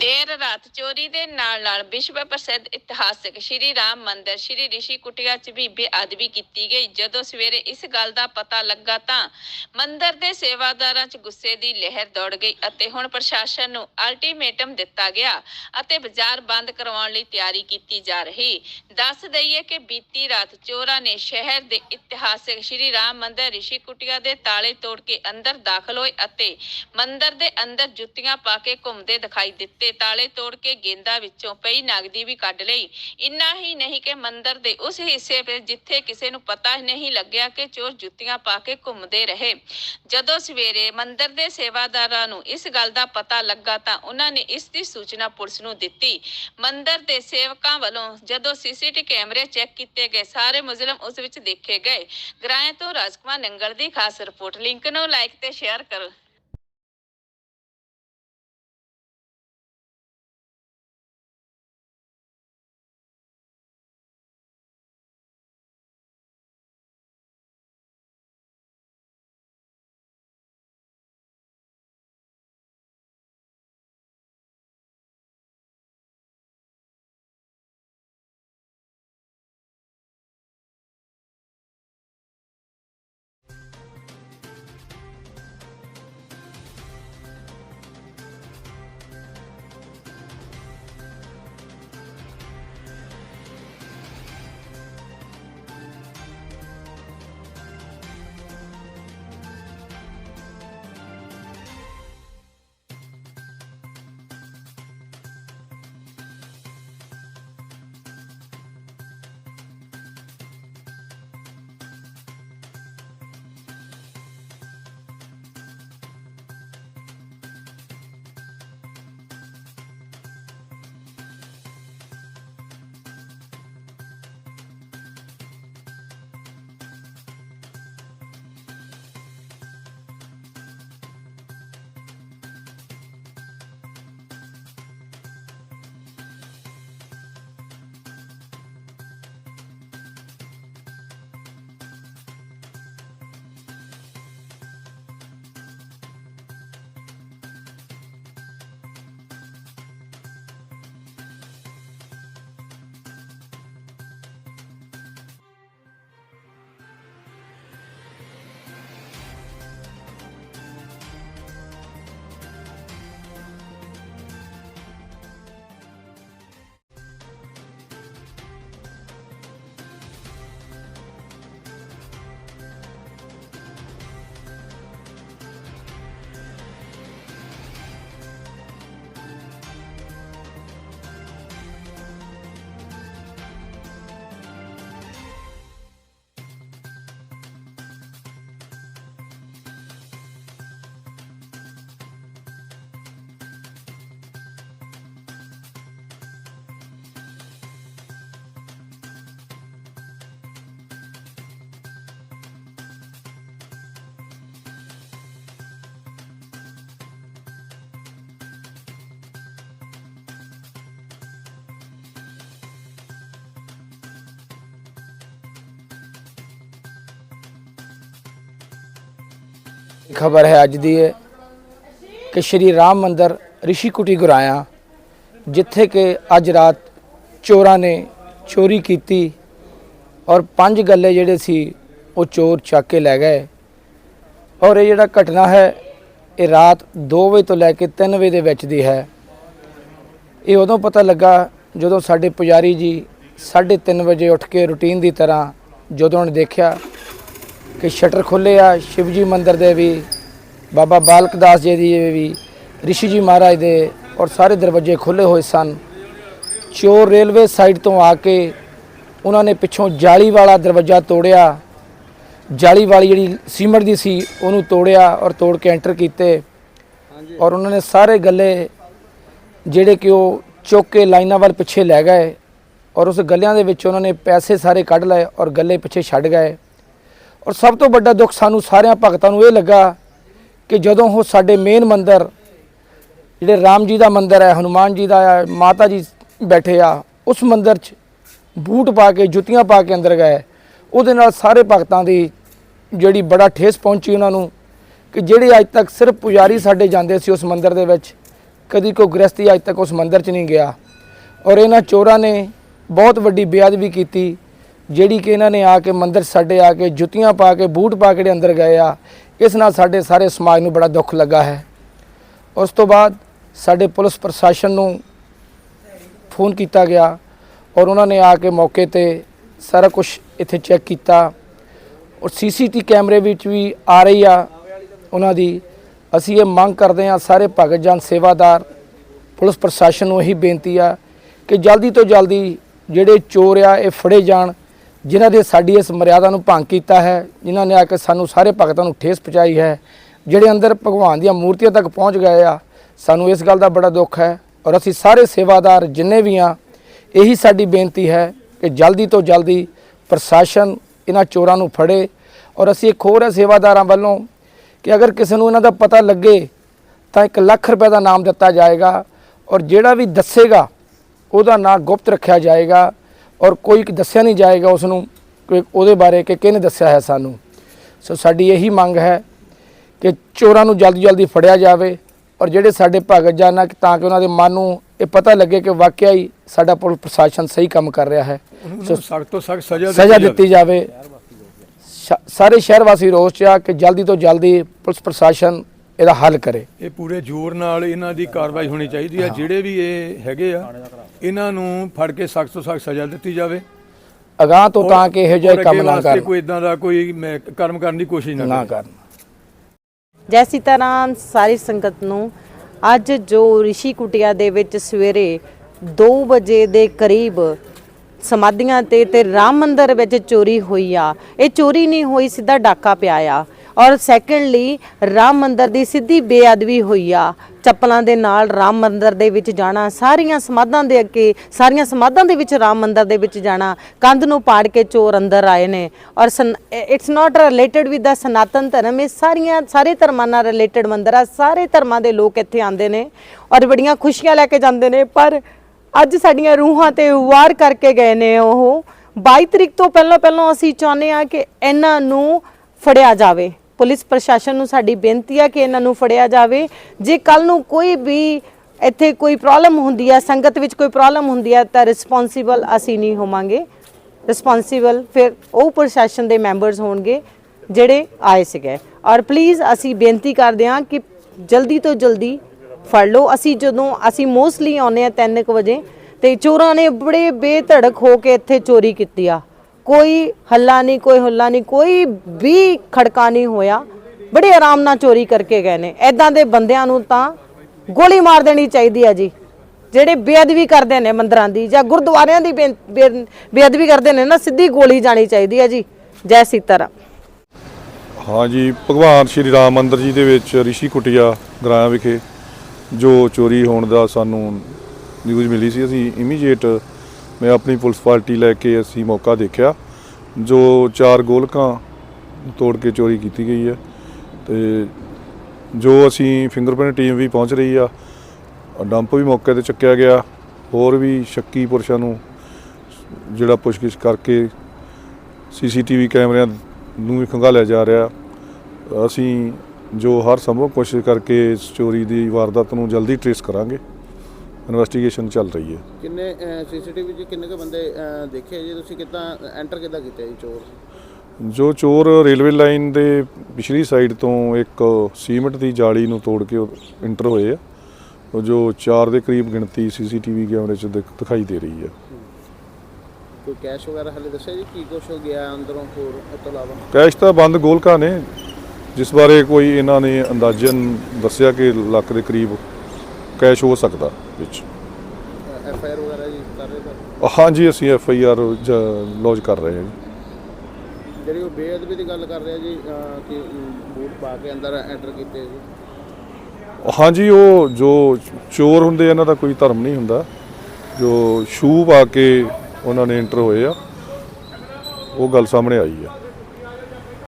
ਦੇਰ ਰਾਤ ਚੋਰੀ ਦੇ ਨਾਲ ਨਾਲ ਵਿਸ਼ਵ ਪ੍ਰਸਿੱਧ ਇਤਿਹਾਸਕ ਸ਼੍ਰੀ ਰਾਮ ਮੰਦਿਰ, ਸ਼੍ਰੀ ਰਿਸ਼ੀ ਕੁਟੀਆ ਚ ਵੀ ਬੇਅਦਬੀ ਕੀਤੀ ਗਈ। ਜਦੋਂ ਸਵੇਰੇ ਇਸ ਗੱਲ ਦਾ ਪਤਾ ਲੱਗਾ ਤਾਂ ਮੰਦਿਰ ਦੇ ਸੇਵਾਦਾਰਾਂ ਚ ਗੁੱਸੇ ਦੀ ਲਹਿਰ ਦੌੜ ਗਈ ਅਤੇ ਹੁਣ ਪ੍ਰਸ਼ਾਸਨ ਨੂੰ ਅਲਟੀਮੇਟਮ ਦਿੱਤਾ ਗਿਆ ਅਤੇ ਬਾਜ਼ਾਰ ਬੰਦ ਕਰਵਾਉਣ ਲਈ ਤਿਆਰੀ ਕੀਤੀ ਜਾ ਰਹੀ। ਦੱਸ ਦਈਏ ਕਿ ਬੀਤੀ ਰਾਤ ਚੋਰਾਂ ਨੇ ਸ਼ਹਿਰ ਦੇ ਇਤਿਹਾਸਕ ਸ਼੍ਰੀ ਰਾਮ ਮੰਦਿਰ, ਰਿਸ਼ੀ ਕੁਟਿਆ ਦੇ ਤਾਲੇ ਤੋੜ ਕੇ ਅੰਦਰ ਦਾਖਲ ਹੋਏ ਅਤੇ ਮੰਦਿਰ ਦੇ ਅੰਦਰ ਜੁੱਤੀਆਂ ਪਾ ਕੇ ਘੁੰਮਦੇ ਦਿਖਾਈ ਦਿੱਤੇ। ਤਾਲੇ ਤੋੜ ਕੇ ਗੇਂਦਾ ਵਿੱਚੋਂ ਪਈ ਨਗਦੀ ਵੀ ਕੱਢ ਲਈ। ਇੰਨਾ ਹੀ ਨਹੀਂ ਕਿ ਮੰਦਿਰ ਦੇ ਉਸ ਹਿੱਸੇ ਵਿੱਚ ਜਿੱਥੇ ਕਿਸੇ ਨੂੰ ਪਤਾ ਨਹੀਂ ਲੱਗਿਆ ਕਿ ਚੋਰ ਜੁੱਤੀਆਂ ਪਾ ਕੇ ਘੁੰਮਦੇ ਰਹੇ। ਜਦੋਂ ਸਵੇਰੇ ਮੰਦਿਰ ਦੇ ਸੇਵਾਦਾਰਾਂ ਨੂੰ ਇਸ ਗੱਲ ਦਾ ਪਤਾ ਲੱਗਾ ਤਾਂ ਉਹਨਾਂ ਨੇ ਇਸ ਦੀ ਸੂਚਨਾ ਪੁਲਿਸ ਨੂੰ ਦਿੱਤੀ। ਮੰਦਿਰ ਦੇ ਸੇਵਕਾਂ ਵੱਲੋਂ ਜਦੋਂ ਸੀਸੀਟੀ ਕੈਮਰੇ ਚੈੱਕ ਕੀਤੇ ਗਏ, ਸਾਰੇ ਮੁਜ਼ਲਮ ਉਸ ਵਿੱਚ ਦੇਖੇ ਗਏ। ਗ੍ਰਾਏ ਤੋਂ ਰਾਜਕੁਮਾਰ ਨੰਗਲ ਦੀ ਖਾਸ ਰਿਪੋਰਟ। ਲਿੰਕ ਨੂੰ ਲਾਈਕ ਤੇ ਸ਼ੇਅਰ ਕਰੋ। ਖਬਰ ਹੈ ਅੱਜ ਦੀ ਹੈ ਕਿ ਸ਼੍ਰੀ ਰਾਮ ਮੰਦਰ ਰਿਸ਼ੀ ਕੁਟੀ ਗੁਰਾਇਆ, ਜਿੱਥੇ ਕਿ ਅੱਜ ਰਾਤ ਚੋਰਾਂ ਨੇ ਚੋਰੀ ਕੀਤੀ ਔਰ ਪੰਜ ਗੱਲੇ ਜਿਹੜੇ ਸੀ, ਉਹ ਚੋਰ ਚੱਕ ਕੇ ਲੈ ਗਏ। ਔਰ ਇਹ ਜਿਹੜਾ ਘਟਨਾ ਹੈ, ਇਹ ਰਾਤ 2 ਵਜੇ ਤੋਂ ਲੈ ਕੇ 3 ਵਜੇ ਦੇ ਵਿੱਚ ਦੀ ਹੈ। ਇਹ ਉਦੋਂ ਪਤਾ ਲੱਗਾ ਜਦੋਂ ਸਾਡੇ ਪੁਜਾਰੀ ਜੀ 3:30 ਵਜੇ ਉੱਠ ਕੇ ਰੁਟੀਨ ਦੀ ਤਰ੍ਹਾਂ ਜਦੋਂ ਉਹਨੇ ਦੇਖਿਆ ਕਿ ਸ਼ਟਰ ਖੁੱਲੇ ਆ ਸ਼ਿਵਜੀ ਮੰਦਿਰ ਦੇ ਵੀ ਬਾਬਾ ਬਾਲਕ ਦਾਸ ਜੀ ਦੀ ਵੀ ਰਿਸ਼ੀ ਜੀ ਮਹਾਰਾਜ ਦੇ ਔਰ ਸਾਰੇ ਦਰਵਾਜ਼ੇ ਖੁੱਲੇ ਹੋਏ ਸਨ। ਚੋਰ ਰੇਲਵੇ ਸਾਈਡ ਤੋਂ ਆ ਕੇ ਉਹਨਾਂ ਨੇ ਪਿੱਛੋਂ ਜਾਲੀ ਵਾਲਾ ਦਰਵਾਜ਼ਾ ਤੋੜਿਆ। ਜਾਲੀ ਵਾਲੀ ਜਿਹੜੀ ਸੀਮਟ ਦੀ ਸੀ ਉਹਨੂੰ ਤੋੜਿਆ ਔਰ ਤੋੜ ਕੇ ਐਂਟਰ ਕੀਤੇ। ਔਰ ਉਹਨਾਂ ਨੇ ਸਾਰੇ ਗੱਲੇ ਜਿਹੜੇ ਕਿ ਉਹ ਚੁੱਕ ਕੇ ਲਾਈਨਾਂ ਵੱਲ ਪਿੱਛੇ ਲੈ ਗਏ ਔਰ ਉਸ ਗੱਲਿਆਂ ਦੇ ਵਿੱਚ ਉਹਨਾਂ ਨੇ ਪੈਸੇ ਸਾਰੇ ਕੱਢ ਲਏ ਔਰ ਗੱਲੇ ਪਿੱਛੇ ਛੱਡ ਗਏ। ਔਰ ਸਭ ਤੋਂ ਵੱਡਾ ਦੁੱਖ ਸਾਨੂੰ ਸਾਰਿਆਂ ਭਗਤਾਂ ਨੂੰ ਇਹ ਲੱਗਾ ਕਿ ਜਦੋਂ ਉਹ ਸਾਡੇ ਮੇਨ ਮੰਦਰ, ਜਿਹੜੇ ਰਾਮ ਜੀ ਦਾ ਮੰਦਰ ਹੈ, ਹਨੂਮਾਨ ਜੀ ਦਾ ਹੈ, ਮਾਤਾ ਜੀ ਬੈਠੇ ਆ, ਉਸ ਮੰਦਰ 'ਚ ਬੂਟ ਪਾ ਕੇ, ਜੁੱਤੀਆਂ ਪਾ ਕੇ ਅੰਦਰ ਗਏ। ਉਹਦੇ ਨਾਲ ਸਾਰੇ ਭਗਤਾਂ ਦੀ ਜਿਹੜੀ ਬੜਾ ਠੇਸ ਪਹੁੰਚੀ ਉਹਨਾਂ ਨੂੰ ਕਿ ਜਿਹੜੇ ਅੱਜ ਤੱਕ ਸਿਰਫ ਪੁਜਾਰੀ ਸਾਡੇ ਜਾਂਦੇ ਸੀ ਉਸ ਮੰਦਰ ਦੇ ਵਿੱਚ, ਕਦੀ ਕੋਈ ਗ੍ਰਸਤੀ ਅੱਜ ਤੱਕ ਉਸ ਮੰਦਰ 'ਚ ਨਹੀਂ ਗਿਆ। ਔਰ ਇਹਨਾਂ ਚੋਰਾਂ ਨੇ ਬਹੁਤ ਵੱਡੀ ਬੇਅਦਬੀ ਕੀਤੀ। ਜਿਹੜੀ ਕਿ ਇਹਨਾਂ ਨੇ ਆ ਕੇ ਮੰਦਰ ਸਾਡੇ ਆ ਕੇ ਜੁੱਤੀਆਂ ਪਾ ਕੇ, ਬੂਟ ਪਾ ਕੇ ਜਿਹੜੇ ਅੰਦਰ ਗਏ ਆ, ਇਸ ਨਾਲ ਸਾਡੇ ਸਾਰੇ ਸਮਾਜ ਨੂੰ ਬੜਾ ਦੁੱਖ ਲੱਗਾ ਹੈ। ਉਸ ਤੋਂ ਬਾਅਦ ਸਾਡੇ ਪੁਲਿਸ ਪ੍ਰਸ਼ਾਸਨ ਨੂੰ ਫੋਨ ਕੀਤਾ ਗਿਆ ਔਰ ਉਹਨਾਂ ਨੇ ਆ ਕੇ ਮੌਕੇ ਤੇ ਸਾਰਾ ਕੁਝ ਇੱਥੇ ਚੈੱਕ ਕੀਤਾ। ਔਰ ਸੀਸੀਟੀ ਕੈਮਰੇ ਵਿੱਚ ਵੀ ਆ ਰਹੀ ਆ ਉਹਨਾਂ ਦੀ। ਅਸੀਂ ਇਹ ਮੰਗ ਕਰਦੇ ਹਾਂ ਸਾਰੇ ਭਗਤ ਜਨ ਸੇਵਾਦਾਰ, ਪੁਲਿਸ ਪ੍ਰਸ਼ਾਸਨ ਨੂੰ ਇਹੀ ਬੇਨਤੀ ਆ ਕਿ ਜਲਦੀ ਤੋਂ ਜਲਦੀ ਜਿਹੜੇ ਚੋਰ ਆ, ਇਹ ਫੜੇ ਜਾਣ। ਜਿਨ੍ਹਾਂ ਦੇ ਸਾਡੀ ਇਸ ਮਰਿਆਦਾ ਨੂੰ ਭੰਗ ਕੀਤਾ ਹੈ, ਜਿਨ੍ਹਾਂ ਨੇ ਆ ਕੇ ਸਾਨੂੰ ਸਾਰੇ ਭਗਤਾਂ ਨੂੰ ਠੇਸ ਪਹੁੰਚਾਈ ਹੈ, ਜਿਹੜੇ ਅੰਦਰ ਭਗਵਾਨ ਦੀਆਂ ਮੂਰਤੀਆਂ ਤੱਕ ਪਹੁੰਚ ਗਏ ਆ, ਸਾਨੂੰ ਇਸ ਗੱਲ ਦਾ ਬੜਾ ਦੁੱਖ ਹੈ ਔਰ ਅਸੀਂ ਸਾਰੇ ਸੇਵਾਦਾਰ ਜਿੰਨੇ ਵੀ ਆ, ਇਹੀ ਸਾਡੀ ਬੇਨਤੀ ਹੈ ਕਿ ਜਲਦੀ ਤੋਂ ਜਲਦੀ ਪ੍ਰਸ਼ਾਸਨ ਇਹਨਾਂ ਚੋਰਾਂ ਨੂੰ ਫੜੇ ਔਰ ਅਸੀਂ ਇੱਕ ਹੋਰ ਹੈ ਸੇਵਾਦਾਰਾਂ ਵੱਲੋਂ ਕਿ ਅਗਰ ਕਿਸੇ ਨੂੰ ਇਹਨਾਂ ਦਾ ਪਤਾ ਲੱਗੇ ਤਾਂ 1 ਲੱਖ ਰੁਪਏ ਦਾ ਨਾਮ ਦਿੱਤਾ ਜਾਏਗਾ ਔਰ ਜਿਹੜਾ ਵੀ ਦੱਸੇਗਾ ਉਹਦਾ ਨਾਂ ਗੁਪਤ ਰੱਖਿਆ ਜਾਏਗਾ ਔਰ ਕੋਈ ਦੱਸਿਆ ਨਹੀਂ ਜਾਏਗਾ ਉਸ ਨੂੰ ਕਿ ਉਹਦੇ ਬਾਰੇ ਕਿ ਕਿਹਨੇ ਦੱਸਿਆ ਹੈ ਸਾਨੂੰ। ਸੋ ਸਾਡੀ ਇਹੀ ਮੰਗ ਹੈ ਕਿ ਚੋਰਾਂ ਨੂੰ ਜਲਦੀ ਜਲਦੀ ਫੜਿਆ ਜਾਵੇ ਔਰ ਜਿਹੜੇ ਸਾਡੇ ਭਗਤ ਜਾਨਾ ਤਾਂ ਕਿ ਉਹਨਾਂ ਦੇ ਮਨ ਨੂੰ ਇਹ ਪਤਾ ਲੱਗੇ ਕਿ ਵਾਕਿਆ ਹੀ ਸਾਡਾ ਪੁਲਿਸ ਪ੍ਰਸ਼ਾਸਨ ਸਹੀ ਕੰਮ ਕਰ ਰਿਹਾ ਹੈ। ਸਖਤ ਤੋਂ ਸਖਤ ਸਜ਼ਾ ਸਜ਼ਾ ਦਿੱਤੀ ਜਾਵੇ। ਸ਼ਾ- ਸਾਰੇ ਸ਼ਹਿਰ ਵਾਸੀ ਰੋਸ ਚ ਆ ਕਿ ਜਲਦੀ ਤੋਂ ਜਲਦੀ ਪੁਲਿਸ ਪ੍ਰਸ਼ਾਸਨ ਇਹਦਾ ਹੱਲ ਕਰੇ। ਇਹ ਪੂਰੇ ਜ਼ੋਰ ਨਾਲ ਇਹਨਾਂ ਦੀ ਕਾਰਵਾਈ ਹੋਣੀ ਚਾਹੀਦੀ ਹੈ। ਜਿਹੜੇ ਵੀ ਇਹ ਹੈਗੇ ਆ ਇਹਨਾਂ ਨੂੰ ਫੜ ਕੇ ਸਖਤ ਤੋਂ ਸਖਤ ਸਜ਼ਾ ਦਿੱਤੀ ਜਾਵੇ। ਅਗਾਹ ਤੋਂ ਤਾਂ ਕਿ ਇਹੋ ਜਿਹੇ ਕੰਮ ਨਾ ਕਰਨ। ਕੋਈ ਇਦਾਂ ਦਾ ਕੋਈ ਮੈਂ ਕਰਮ ਕਰਨ ਦੀ ਕੋਸ਼ਿਸ਼ ਨਾ ਨਾ ਕਰੇ। ਕਰਨ। ਜੈ ਸੀਤਾਰਾਮ ਸਾਰੀ ਸੰਗਤ ਨੂੰ ਅੱਜ ਜੋ ਰਿਸ਼ੀ ਕੁਟਿਆ ਦੇ ਵਿੱਚ ਸਵੇਰੇ 2 ਵਜੇ ਦੇ ਕਰੀਬ ਸਮਾਧੀਆਂ ਤੇ ਤੇ ਰਾਮ ਮੰਦਿਰ ਵਿੱਚ ਚੋਰੀ ਹੋਈ ਆ। ਇਹ ਚੋਰੀ ਨਹੀਂ ਹੋਈ ਸਿੱਧਾ ਡਾਕਾ ਪਿਆ ਆ। ਔਰ ਸੈਕੰਡਲੀ ਰਾਮ ਮੰਦਰ ਦੀ ਸਿੱਧੀ ਬੇਅਦਬੀ ਹੋਈ ਆ। ਚੱਪਲਾਂ ਦੇ ਨਾਲ ਰਾਮ ਮੰਦਰ ਦੇ ਵਿੱਚ ਜਾਣਾ, ਸਾਰੀਆਂ ਸਮਾਧਾਂ ਦੇ ਅੱਗੇ, ਸਾਰੀਆਂ ਸਮਾਧਾਂ ਦੇ ਵਿੱਚ ਰਾਮ ਮੰਦਰ ਦੇ ਵਿੱਚ ਜਾਣਾ, ਕੰਧ ਨੂੰ ਪਾੜ ਕੇ ਚੋਰ ਅੰਦਰ ਆਏ ਨੇ। ਔਰ it's not related with the Sanatan Dharma, ਇਹ ਸਾਰੀਆਂ, ਸਾਰੇ ਧਰਮਾਂ ਨਾਲ ਰਿਲੇਟਡ ਮੰਦਰ ਆ। ਸਾਰੇ ਧਰਮਾਂ ਦੇ ਲੋਕ ਇੱਥੇ ਆਉਂਦੇ ਨੇ ਔਰ ਬੜੀਆਂ ਖੁਸ਼ੀਆਂ ਲੈ ਕੇ ਜਾਂਦੇ ਨੇ। ਪਰ ਅੱਜ ਸਾਡੀਆਂ ਰੂਹਾਂ ਤੇ ਵਾਰ ਕਰਕੇ ਗਏ ਨੇ ਉਹ। 22 ਤਰੀਕ ਤੋਂ ਪਹਿਲਾਂ ਪਹਿਲਾਂ ਅਸੀਂ ਚਾਹੁੰਦੇ ਆ ਕਿ ਇਹਨਾਂ ਨੂੰ ਫੜਿਆ ਜਾਵੇ। ਪੁਲਿਸ ਪ੍ਰਸ਼ਾਸਨ ਨੂੰ ਸਾਡੀ ਬੇਨਤੀ ਆ ਕਿ ਇਹਨਾਂ ਨੂੰ ਫੜਿਆ ਜਾਵੇ। ਜੇ ਕੱਲ ਨੂੰ ਕੋਈ ਵੀ ਇੱਥੇ ਕੋਈ ਪ੍ਰੋਬਲਮ ਹੁੰਦੀ ਆ, ਸੰਗਤ ਵਿੱਚ ਕੋਈ ਪ੍ਰੋਬਲਮ ਹੁੰਦੀ ਆ, ਤਾਂ ਰਿਸਪੌਂਸੀਬਲ ਅਸੀਂ ਨਹੀਂ ਹੋਵਾਂਗੇ। ਰਿਸਪੌਂਸੀਬਲ ਫਿਰ ਉਹ ਪ੍ਰਸ਼ਾਸਨ ਦੇ ਮੈਂਬਰਸ ਹੋਣਗੇ ਜਿਹੜੇ ਆਏ ਸੀਗੇ। ਔਰ ਪਲੀਜ਼ ਅਸੀਂ ਬੇਨਤੀ ਕਰਦੇ ਹਾਂ ਕਿ ਜਲਦੀ ਤੋਂ ਜਲਦੀ ਫੜ ਲਓ। ਅਸੀਂ ਜਦੋਂ, ਅਸੀਂ ਮੋਸਟਲੀ ਆਉਂਦੇ ਆ 3:00 ਵਜੇ ਤੇ ਚੋਰਾਂ ਨੇ ਬੜੇ ਬੇਧੜਕ ਹੋ ਕੇ ਇੱਥੇ ਚੋਰੀ ਕੀਤੀ ਆ। ਕੋਈ ਹੱਲਾ ਨਹੀਂ, ਕੋਈ ਹੁੱਲਾ ਨਹੀਂ, ਕੋਈ ਵੀ ਖੜਕਾ ਨਹੀਂ ਹੋਇਆ। ਬੜੇ ਆਰਾਮ ਨਾਲ ਚੋਰੀ ਕਰਕੇ ਗਏ ਨੇ। ਐਦਾਂ ਦੇ ਬੰਦਿਆਂ ਨੂੰ ਤਾਂ ਗੋਲੀ ਮਾਰ ਦੇਣੀ ਚਾਹੀਦੀ ਆ ਜੀ। ਜਿਹੜੇ ਬੇਅਦਬੀ ਕਰਦੇ ਨੇ ਮੰਦਰਾਂ ਦੀ ਜਾਂ ਗੁਰਦੁਆਰਿਆਂ ਦੀ ਬੇਅਦਬੀ ਕਰਦੇ ਨੇ ਨਾ, ਸਿੱਧੀ ਗੋਲੀ ਜਾਣੀ ਚਾਹੀਦੀ ਆ ਜੀ। ਜੈ ਸੀਤਾਰਾਮ। ਹਾਂਜੀ ਭਗਵਾਨ ਸ਼੍ਰੀ ਰਾਮ ਮੰਦਰ ਜੀ ਦੇ ਵਿੱਚ ਰਿਸ਼ੀ ਕੁਟਿਆ ਗਰਾਇਆ ਵਿਖੇ ਜੋ ਚੋਰੀ ਹੋਣ ਦਾ ਸਾਨੂੰ ਨਿਊਜ਼ ਮਿਲੀ ਸੀ। ਅਸੀਂ ਇਮੀਡੀਏਟ ਮੈਂ ਆਪਣੀ ਪੁਲਿਸ ਪਾਰਟੀ ਲੈ ਕੇ ਅਸੀਂ ਮੌਕਾ ਦੇਖਿਆ, ਜੋ ਚਾਰ ਗੋਲਕਾਂ ਤੋੜ ਕੇ ਚੋਰੀ ਕੀਤੀ ਗਈ ਹੈ। ਤੇ ਜੋ ਅਸੀਂ ਫਿੰਗਰਪ੍ਰਿੰਟ ਟੀਮ ਵੀ ਪਹੁੰਚ ਰਹੀ ਆ ਡੰਪ ਵੀ ਮੌਕੇ ਤੇ ਚੱਕਿਆ ਗਿਆ, ਹੋਰ ਵੀ ਸ਼ੱਕੀ ਪੁਰਸ਼ਾਂ ਨੂੰ ਜਿਹੜਾ ਪੁੱਛਗਿੱਛ ਕਰਕੇ ਸੀਸੀਟੀਵੀ ਕੈਮਰਿਆਂ ਨੂੰ ਵੀ ਖੰਗਾਲਿਆ ਜਾ ਰਿਹਾ। ਅਸੀਂ ਜੋ ਹਰ ਸੰਭਵ ਕੋਸ਼ਿਸ਼ ਕਰਕੇ ਇਸ ਚੋਰੀ ਦੀ ਵਾਰਦਾਤ ਨੂੰ ਜਲਦੀ ਟ੍ਰੇਸ ਕਰਾਂਗੇ। ਇਨਵੈਸਟੀਗੇਸ਼ਨ ਚੱਲ ਰਹੀ ਹੈ। ਕਿੰਨੇ ਸੀਸੀਟੀਵੀ 'ਚ ਕਿੰਨੇ ਕੁ ਬੰਦੇ ਅਹ, ਦੇਖੇ ਜੀ? ਤੁਸੀਂ ਕਿੱਦਾਂ ਐਂਟਰ ਕਿੱਦਾਂ ਕੀਤਾ ਜੀ ਚੋਰ? ਜੋ ਚੋਰ ਰੇਲਵੇ ਲਾਈਨ ਦੇ ਪਿਛਲੀ ਸਾਈਡ ਤੋਂ ਇੱਕ ਸੀਮਿੰਟ ਦੀ ਜਾਲੀ ਨੂੰ ਤੋੜ ਕੇ ਇੰਟਰ ਹੋਏ ਆ। ਉਹ ਜੋ 4 ਦੇ ਕਰੀਬ ਗਿਣਤੀ ਸੀਸੀਟੀਵੀ ਕੈਮਰੇ 'ਚ ਦਿਖ- ਦਿਖਾਈ ਦੇ ਰਹੀ ਹੈ। ਕੋਈ ਕੈਸ਼ ਵਗੈਰਾ ਹਲੇ ਦੱਸਿਆ ਜੀ? ਕੀ ਕੁਛ ਗਿਆ ਅੰਦਰੋਂ ਹੋਰ ਇਸ ਤੋਂ ਇਲਾਵਾ? ਕੈਸ਼ ਤਾਂ ਬੰਦ ਗੋਲਕਾਂ ਨੇ। ਜਿਸ ਬਾਰੇ ਕੋਈ ਇਹਨਾਂ ਨੇ ਅੰਦਾਜ਼ਨ ਦੱਸਿਆ ਕਿ ਲੱਖ ਦੇ ਕਰੀਬ ਕੈਸ਼ ਹੋ ਸਕਦਾ। ਵਿੱਚ। ਐਫ ਆਈ ਆਰ ਵਗੈਰਾ ਜੀ ਕਰ ਰਹੇ ਸਰ ਹਾਂਜੀ ਅਸੀਂ ਐਫ ਆਈ ਆਰ ਲੌਜ ਕਰ ਰਹੇ ਹਾਂ ਜੀ। ਜਿਹੜੀ ਉਹ ਬੇਅਦਬੀ ਦੀ ਗੱਲ ਕਰ ਰਿਹਾ ਜੀ ਅਹ, ਕਿ ਅਮ, ਬੂਟ ਪਾ ਕੇ ਅੰਦਰ ਐਂਟਰ ਕੀਤੇ ਜੀ। ਹਾਂਜੀ ਉਹ ਜੋ ਚੋਰ ਹੁੰਦੇ ਆ, ਇਹਨਾਂ ਦਾ ਕੋਈ ਧਰਮ ਨਹੀਂ ਹੁੰਦਾ। ਜੋ ਸ਼ੂ ਪਾ ਕੇ ਉਹਨਾਂ ਨੇ ਇੰਟਰ ਹੋਏ ਆ ਉਹ ਗੱਲ ਸਾਹਮਣੇ ਆਈ ਆ।